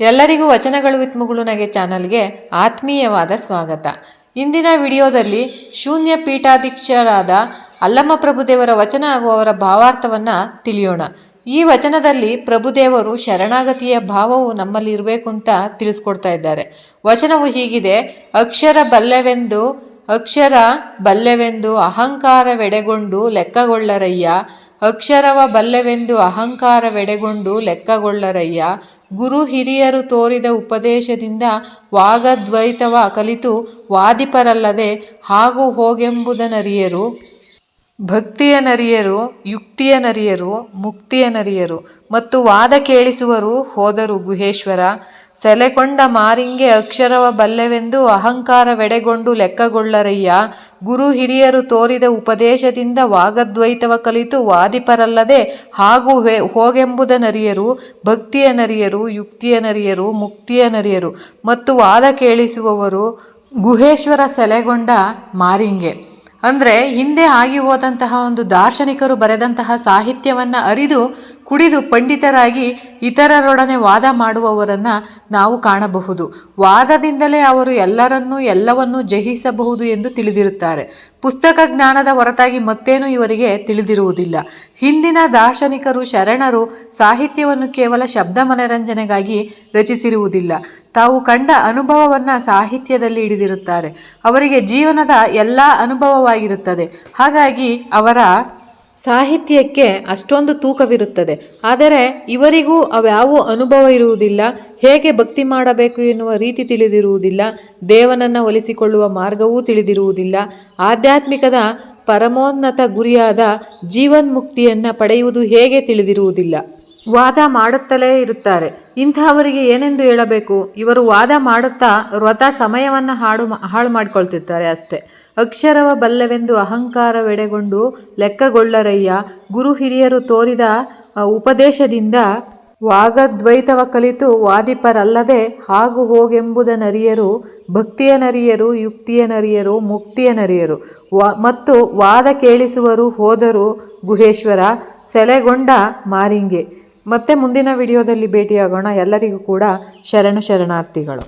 ಎಲ್ಲರಿಗೂ ವಚನಗಳು ವಿತ್ ಮುಗುಳುನಗೆ ಚಾನಲ್ಗೆ ಆತ್ಮೀಯವಾದ ಸ್ವಾಗತ. ಇಂದಿನ ವಿಡಿಯೋದಲ್ಲಿ ಶೂನ್ಯ ಪೀಠಾಧೀಕ್ಷರಾದ ಅಲ್ಲಮ್ಮ ಪ್ರಭುದೇವರ ವಚನ ಹಾಗೂ ಅವರ ಭಾವಾರ್ಥವನ್ನು ತಿಳಿಯೋಣ. ಈ ವಚನದಲ್ಲಿ ಪ್ರಭುದೇವರು ಶರಣಾಗತಿಯ ಭಾವವು ನಮ್ಮಲ್ಲಿ ಇರಬೇಕು ಅಂತ ತಿಳಿಸ್ಕೊಡ್ತಾ ಇದ್ದಾರೆ. ವಚನವು ಹೀಗಿದೆ, ಅಕ್ಷರ ಬಲ್ಲೆವೆಂದು ಅಕ್ಷರ ಬಲ್ಲೆವೆಂದು ಅಹಂಕಾರವೆಡೆಗೊಂಡು ಲೆಕ್ಕಗೊಳ್ಳರಯ್ಯ ಅಕ್ಷರವ ಬಲ್ಲೆವೆಂದು ಅಹಂಕಾರವೆಡೆಗೊಂಡು ಲೆಕ್ಕಗೊಳ್ಳರಯ್ಯ. ಗುರು ಹಿರಿಯರು ತೋರಿದ ಉಪದೇಶದಿಂದ ವಾಗದ್ವೈತವ ಕಲಿತು ವಾದಿಪರಲ್ಲದೆ ಹಾಗೂ ಹೋಗೆಂಬುದನರಿಯರು. ಭಕ್ತಿಯ ನರಿಯರು, ಯುಕ್ತಿಯ ನರಿಯರು, ಮುಕ್ತಿಯ ನರಿಯರು ಮತ್ತು ವಾದ ಕೇಳಿಸುವರು, ಹೋದರು ಗುಹೇಶ್ವರ. ಸೆಲೆಕೊಂಡ ಮಾರಿಂಗೆ ಅಕ್ಷರವ ಬಲ್ಲೆವೆಂದು ಅಹಂಕಾರವೆಡೆಗೊಂಡು ಲೆಕ್ಕಗೊಳ್ಳರಯ್ಯ. ಗುರು ಹಿರಿಯರು ತೋರಿದ ಉಪದೇಶದಿಂದ ವಾಗದ್ವೈತವ ಕಲಿತು ವಾದಿಪರಲ್ಲದೆ ಹಾಗೂ ಹೋಗೆಂಬುದ ನರಿಯರು, ಭಕ್ತಿಯ ನರಿಯರು, ಯುಕ್ತಿಯ ನರಿಯರು, ಮುಕ್ತಿಯ ನರಿಯರು ಮತ್ತು ವಾದ ಕೇಳಿಸುವವರು ಗುಹೇಶ್ವರ ಸೆಲೆಗೊಂಡ ಮಾರಿಂಗೆ. ಅಂದರೆ ಹಿಂದೆ ಆಗಿ ಹೋದಂತಹ ಒಂದು ದಾರ್ಶನಿಕರು ಬರೆದಂತಹ ಸಾಹಿತ್ಯವನ್ನು ಅರಿದು ಕುಡಿದು ಪಂಡಿತರಾಗಿ ಇತರರೊಡನೆ ವಾದ ಮಾಡುವವರನ್ನು ನಾವು ಕಾಣಬಹುದು. ವಾದದಿಂದಲೇ ಅವರು ಎಲ್ಲರನ್ನೂ ಎಲ್ಲವನ್ನೂ ಜಯಿಸಬಹುದು ಎಂದು ತಿಳಿದಿರುತ್ತಾರೆ. ಪುಸ್ತಕ ಜ್ಞಾನದ ಹೊರತಾಗಿ ಮತ್ತೇನೂ ಇವರಿಗೆ ತಿಳಿದಿರುವುದಿಲ್ಲ. ಹಿಂದಿನ ದಾರ್ಶನಿಕರು, ಶರಣರು ಸಾಹಿತ್ಯವನ್ನು ಕೇವಲ ಶಬ್ದ ಮನರಂಜನೆಗಾಗಿ ರಚಿಸಿರುವುದಿಲ್ಲ. ತಾವು ಕಂಡ ಅನುಭವವನ್ನು ಸಾಹಿತ್ಯದಲ್ಲಿ ಹಿಡಿದಿರುತ್ತಾರೆ. ಅವರಿಗೆ ಜೀವನದ ಎಲ್ಲ ಅನುಭವವಾಗಿರುತ್ತದೆ. ಹಾಗಾಗಿ ಅವರ ಸಾಹಿತ್ಯಕ್ಕೆ ಅಷ್ಟೊಂದು ತೂಕವಿರುತ್ತದೆ. ಆದರೆ ಇವರಿಗೂ ಅವ್ಯಾವ ಅನುಭವ ಇರುವುದಿಲ್ಲ, ಹೇಗೆ ಭಕ್ತಿ ಮಾಡಬೇಕು ಎನ್ನುವ ರೀತಿ ತಿಳಿದಿರುವುದಿಲ್ಲ, ದೇವನನ್ನು ಒಲಿಸಿಕೊಳ್ಳುವ ಮಾರ್ಗವೂ ತಿಳಿದಿರುವುದಿಲ್ಲ. ಆಧ್ಯಾತ್ಮಿಕದ ಪರಮೋನ್ನತ ಗುರಿಯಾದ ಜೀವನ್ಮುಕ್ತಿಯನ್ನು ಪಡೆಯುವುದು ಹೇಗೆ ತಿಳಿದಿರುವುದಿಲ್ಲ. ವಾದ ಮಾಡುತ್ತಲೇ ಇರುತ್ತಾರೆ. ಇಂಥವರಿಗೆ ಏನೆಂದು ಹೇಳಬೇಕು? ಇವರು ವಾದ ಮಾಡುತ್ತಾ ವ್ರತ ಸಮಯವನ್ನು ಹಾಡು ಹಾಳು ಮಾಡಿಕೊಳ್ತಿರ್ತಾರೆ ಅಷ್ಟೇ. ಅಕ್ಷರವ ಬಲ್ಲವೆಂದು ಅಹಂಕಾರವೆಡೆಗೊಂಡು ಲೆಕ್ಕಗೊಳ್ಳರಯ್ಯ. ಗುರು ಹಿರಿಯರು ತೋರಿದ ಉಪದೇಶದಿಂದ ವಾಗದ್ವೈತವ ಕಲಿತು ವಾದಿಪರಲ್ಲದೆ ಹೋಗೆಂಬುದ ನರಿಯರು, ಭಕ್ತಿಯ ನರಿಯರು, ಯುಕ್ತಿಯ ನರಿಯರು, ಮುಕ್ತಿಯ ನರಿಯರು. ವಾ, ಮತ್ತು ವಾದ ಕೇಳಿಸುವರು ಹೋದರು ಗುಹೇಶ್ವರ ಸೆಲೆಗೊಂಡ ಮಾರಿಂಗೆ. ಮತ್ತೆ ಮುಂದಿನ ವಿಡಿಯೋದಲ್ಲಿ ಭೇಟಿಯಾಗೋಣ. ಎಲ್ಲರಿಗೂ ಕೂಡ ಶರಣು ಶರಣಾರ್ಥಿಗಳು.